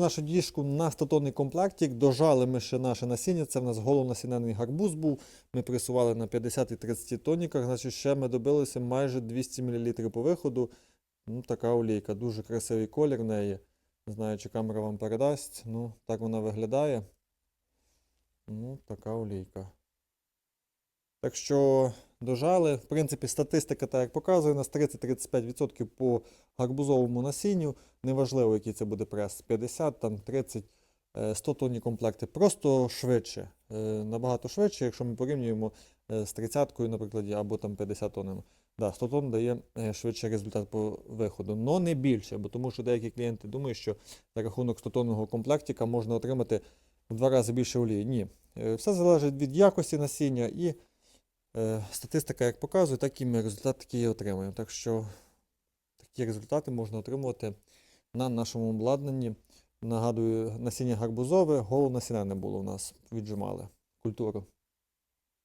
Нашу діжку на 100 тонний комплектик. Дожали ми ще наше насіння. Це в нас головносінений гарбуз був. Ми пресували на 50 і 30 тоніках. Значить, ще ми добилися майже 200 мл по виходу. Ну, така олійка. Дуже красивий колір в неї. Не знаю, чи камера вам передасть. Ну, так вона виглядає. Ну, така олійка. Так що дожали. В принципі, статистика, так як показує, нас 30-35% по гарбузовому насінню. Неважливо, який це буде прес. 50, там 30, е, 100 тонні комплекти. Просто швидше. Е, Набагато швидше, якщо ми порівнюємо е, з 30-кою, наприклад, або там 50 тоннами. Да, 100 тонн дає е, швидший результат по виходу, але не більше, бо тому що деякі клієнти думають, що за рахунок 100 тонного комплектика можна отримати в два рази більше олії. Ні. Е, Все залежить від якості насіння і е, статистика як показує, так і ми результат такий отримуємо. Так що такі результати можна отримувати на нашому обладнанні. Нагадую, насіння гарбузове, голову насіння не було у нас, віджимали культуру.